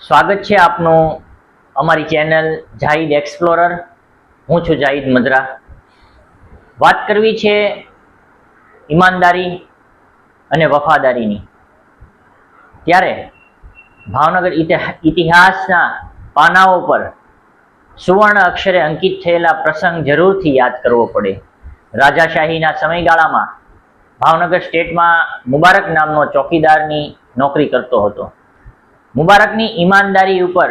સ્વાગત છે આપનું અમારી ચેનલ જાહિદ એક્સપ્લોરર. હું છું જાહિદ મદ્રા. વાત કરવી છે ઈમાનદારી અને વફાદારીની. ત્યારે ભાવનગર ઇતિહાસના પાનાઓ પર સુવર્ણ અક્ષરે અંકિત થયેલા પ્રસંગ જરૂરથી યાદ કરવો પડે. રાજાશાહીના સમયગાળામાં ભાવનગર સ્ટેટમાં મુબારક નામનો ચોકીદારની નોકરી કરતો હતો. મુબારકની ઈમાનદારી ઉપર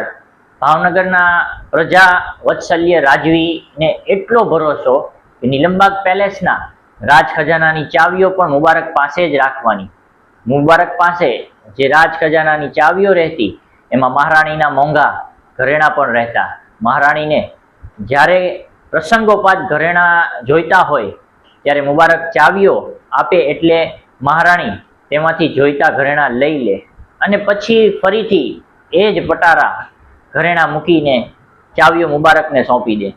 ભાવનગરના પ્રજા વત્સલ્ય રાજવીને એટલો ભરોસો કે નિલંબાગ પેલેસના રાજ ખજાનાની ચાવીઓ પણ મુબારક પાસે જ રાખવાની. મુબારક પાસે જે રાજ ખજાનાની ચાવીઓ રહેતી, એમાં મહારાણીના મોંઘા ઘરેણા પણ રહેતા. મહારાણીને જ્યારે પ્રસંગોપાત ઘરેણા જોઈતા હોય, ત્યારે મુબારક ચાવીઓ આપે એટલે મહારાણી તેમાંથી જોઈતા ઘરેણા લઈ લે. અને પછી ફરીથી એ જ પટારા ઘરેણા મૂકીને ચાવીઓ મુબારકને સોંપી દે.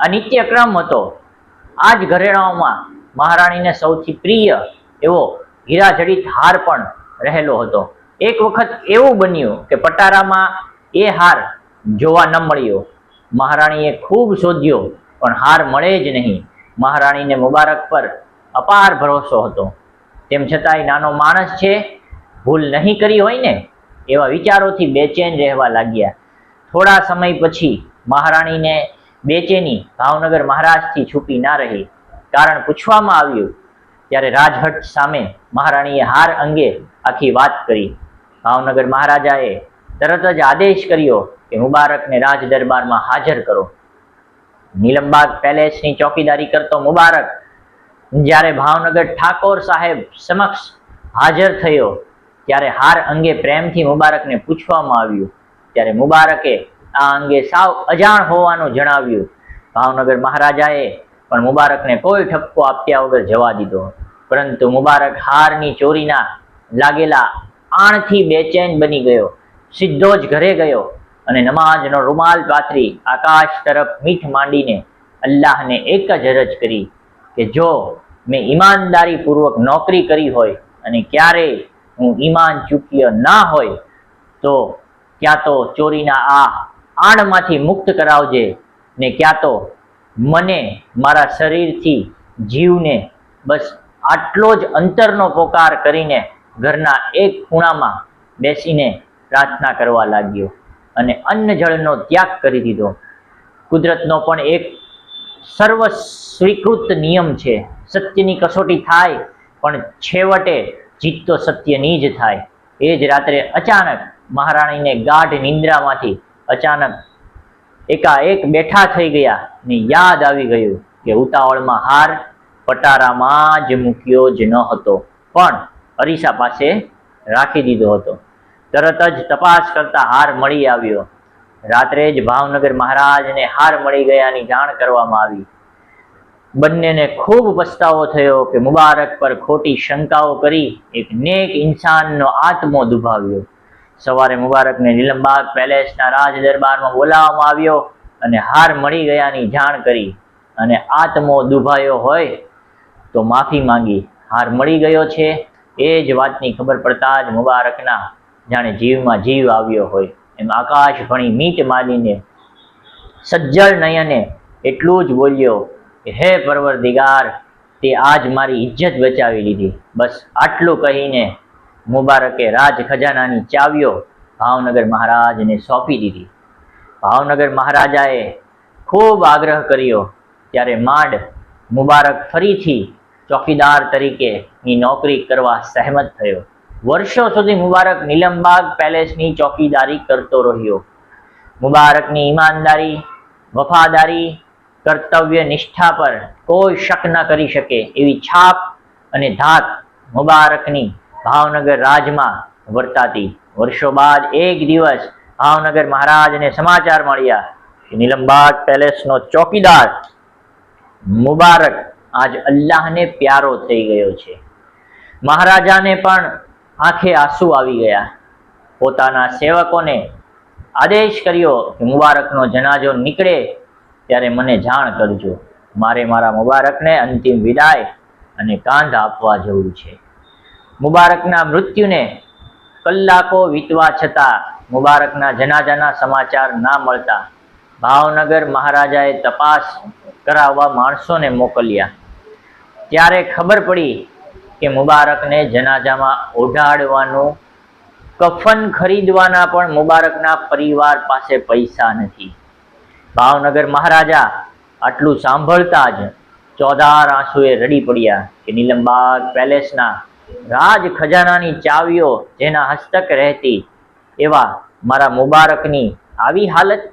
આ નિત્યક્રમ હતો. આ જ ઘરેણાઓમાં મહારાણીને સૌથી પ્રિય એવો હીરાજડિત હાર પણ રહેલો હતો. એક વખત એવું બન્યું કે પટારામાં એ હાર જોવા ન મળ્યો. મહારાણીએ ખૂબ શોધ્યો, પણ હાર મળે જ નહીં. મહારાણીને મુબારક પર અપાર ભરોસો હતો. તેમ છતાંય નાનો માણસ છે ભૂલ નહીં કરી હોય ને, એવા વિચારોથી બેચેન રહેવા લાગ્યા. થોડા સમય પછી મહારાણીને બેચેની ભાવનગર મહારાજથી છૂપી ના રહી. કારણ પૂછવામાં આવ્યું, ત્યારે રાજહટ સામે મહારાણીએ હાર અંગે આખી વાત કરી. ભાવનગર મહારાજાએ તરત જ આદેશ કર્યો કે મુબારકને રાજ દરબારમાં હાજર કરો. નીલમબાગ પેલેસની ચોકીદારી કરતો મુબારક, જ્યારે ભાવનગર ઠાકોર સાહેબ સમક્ષ હાજર થયો ત્યારે હાર અંગે પ્રેમથી મુબારકને પૂછવામાં આવ્યું. ત્યારે મુબારકે આ અંગે સાવ અજાણ હોવાનું જણાવ્યું. ભાવનગર મહારાજાએ પણ મુબારકને કોઈ ઠપકો આપ્યા વગર જવા દીધો. પરંતુ મુબારક હારની ચોરીના લાગેલા આણથી બેચેન બની ગયો. સીધો જ ઘરે ગયો અને નમાઝનો રૂમાલ પાથરી આકાશ તરફ મીઠ માંડીને અલ્લાહને એક જ અરજ કરી કે જો મેં ઈમાનદારીપૂર્વક નોકરી કરી હોય અને ક્યારેય હું ઈમાન ચૂક્યો ના હોય, તો ક્યાં તો ચોરીના આ આણમાંથી મુક્ત કરાવજે, ને ક્યાં તો મને મારા શરીરથી જીવને બસ આટલો જ અંતરનો પોકાર કરીને ઘરના એક ખૂણામાં બેસીને પ્રાર્થના કરવા લાગ્યો અને અન્ન જળનો ત્યાગ કરી દીધો. કુદરતનો પણ એક સર્વ સ્વીકૃત નિયમ છે. સત્યની કસોટી થાય, પણ છેવટે જીત તો સત્યની જ થાય. એ જ રાત્રે અચાનક મહારાણીને ગાઢ નિંદ્રામાંથી અચાનક એકાએક બેઠા થઈ ગયા ને યાદ આવી ગયું કે ઉતાવળમાં હાર પટારામાં જ મૂક્યો જ ન હતો, પણ અરીસા પાસે રાખી દીધો હતો. તરત જ તપાસ કરતા હાર મળી આવ્યો. રાત્રે જ ભાવનગર મહારાજને હાર મળી ગયાની જાણ કરવામાં આવી. બંનેને ખૂબ પસ્તાવો થયો કે મુબારક પર ખોટી શંકાઓ કરી એક નેક ઇન્સાનનો આત્મો દુભાવ્યો. સવારે મુબારકને નીલમબાગ પેલેસના રાજ દરબારમાં બોલાવવામાં આવ્યો અને હાર મળી ગયાની જાણ કરી અને આત્મો દુભાયો હોય તો માફી માંગી. હાર મળી ગયો છે એ જ વાતની ખબર પડતા જ મુબારકના જાણે જીવમાં જીવ આવ્યો હોય. એમ આકાશ ભણી મીટ માંડીને સજ્જળ નયને એટલું જ બોલ્યો કે, હે પરવરદિગાર, તે આજ મારી ઇજ્જત બચાવી લીધી. બસ આટલું કહીને મુબારકે રાજ ખજાનાની ચાવીઓ ભાવનગર મહારાજને સોંપી દીધી. ભાવનગર મહારાજાએ ખૂબ આગ્રહ કર્યો, ત્યારે માંડ મુબારક ફરીથી ચોકીદાર તરીકેની નોકરી કરવા સહેમત થયો. વર્ષો સુધી મુબારક નીલમબાગ પેલેસની ચોકીદારી કરતો રહ્યો. મુબારકની ઈમાનદારી, વફાદારી કર્તવ્ય નિષ્ઠા પર કોઈ શક ન કરી શકે એવી છાપ અને ધાત મુબારકની ભાવનગર રાજમાં વર્તાતી. વર્ષો બાદ એક દિવસ ભાવનગર મહારાજને સમાચાર મળ્યા નીલમબાગ પેલેસનો ચોકીદાર મુબારક આજ અલ્લાહને પ્યારો થઈ ગયો છે. મહારાજાને પણ આંખે આંસુ આવી ગયા. પોતાના સેવકોને આદેશ કર્યો કે મુબારકનો જનાજો નીકળે ત્યારે મને જાણ કરજો, મારે મારા મુબારકને અંતિમ વિદાય અને કાંધ આપવા જવું છે. મુબારકના મૃત્યુને કલાકો વીતવા છતાં મુબારકના જનાજાના સમાચાર ના મળતા ભાવનગર મહારાજાએ તપાસ કરાવવા માણસોને મોકલ્યા. ત્યારે ખબર પડી કે મુબારકને જનાજામાં ઓઢાડવાનું, કફન ખરીદવાના પણ મુબારકના પરિવાર પાસે પૈસા નથી. ભાવનગર મહારાજા આટલું સાંભળતા જ ચોદાર આંસુએ રડી પડ્યા કે નીલમબાગ પેલેસના રાજ ખજાનાની ચાવીઓ જેના હસ્તક રહેતી એવા મારા મુબારકની આવી હાલત?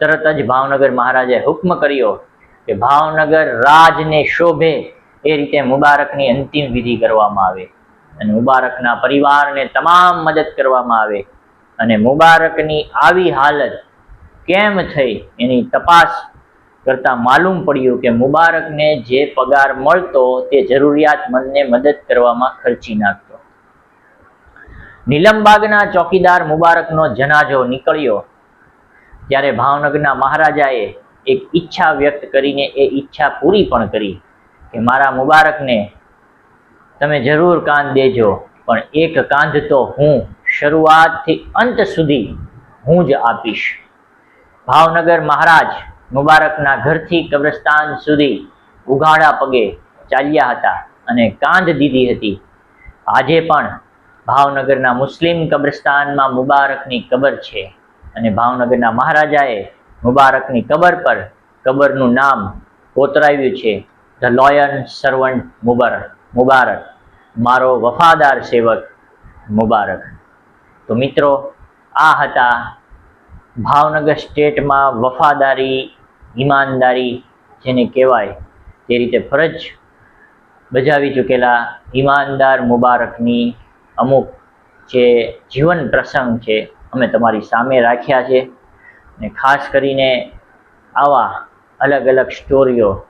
તરત જ ભાવનગર મહારાજે હુકમ કર્યો કે ભાવનગર રાજને શોભે એ રીતે મુબારકની અંતિમ વિધિ કરવામાં આવે અને મુબારકના પરિવારને તમામ મદદ કરવામાં આવે અને મુબારકની આવી હાલત કેમ થઈ એની તપાસ કરતા માલુમ પડ્યું કે મુબારકને જે પગાર મળતો તે જરૂરિયાતમંદને મદદ કરવામાં ખર્ચી નાખતો. નીલમબાગના ચોકીદાર મુબારકનો જનાજો નીકળ્યો ત્યારે ભાવનગરના મહારાજાએ એક ઈચ્છા વ્યક્ત કરીને એ ઈચ્છા પૂરી પણ કરી કે મારા મુબારકને તમે જરૂર કાન દેજો, પણ એક કાંધ તો હું શરૂઆતથી અંત સુધી હું જ આપીશ. ભાવનગર મહારાજ મુબારકના ઘરથી કબ્રસ્તાન સુધી ઉઘાડા પગે ચાલ્યા હતા અને કાંધ દીધી હતી. આજે પણ ભાવનગરના મુસ્લિમ કબ્રસ્તાનમાં મુબારકની કબર છે અને ભાવનગરના મહારાજાએ મુબારકની કબર પર કબરનું નામ કોતરાવ્યું છે. ધ લોયન સર્વન્ટ મુબારક મુબારક. મારો વફાદાર સેવક મુબારક. તો મિત્રો, આ હતા ભાવનગર સ્ટેટમાં વફાદારી, ઈમાનદારી જેને કહેવાય, તે રીતે ફરજ બજાવી ચૂકેલા ઈમાનદાર મુબારકની અમુક જે જીવન પ્રસંગ છે, અમે તમારી સામે રાખ્યા છે. ને ખાસ કરીને આવા અલગ અલગ સ્ટોરીઓ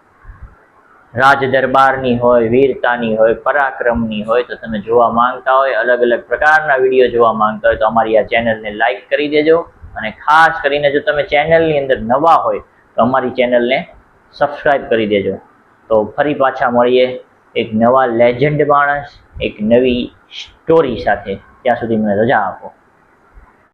રાજ દરબારની હોય, વીરતાની હોય, પરાક્રમની હોય, તો તમે જોવા માંગતા હોય, અલગ અલગ પ્રકારના વીડિયો જોવા માંગતા હોય, તો અમારી આ ચેનલને લાઈક કરી દેજો. અને ખાસ કરીને જો તમે ચેનલની અંદર નવા હોય, તો અમારી ચેનલને સબસ્ક્રાઈબ કરી દેજો. તો ફરી પાછા મળીએ એક નવા લેજન્ડ માણસ, એક નવી સ્ટોરી સાથે. ત્યાં સુધી મને રજા આપો.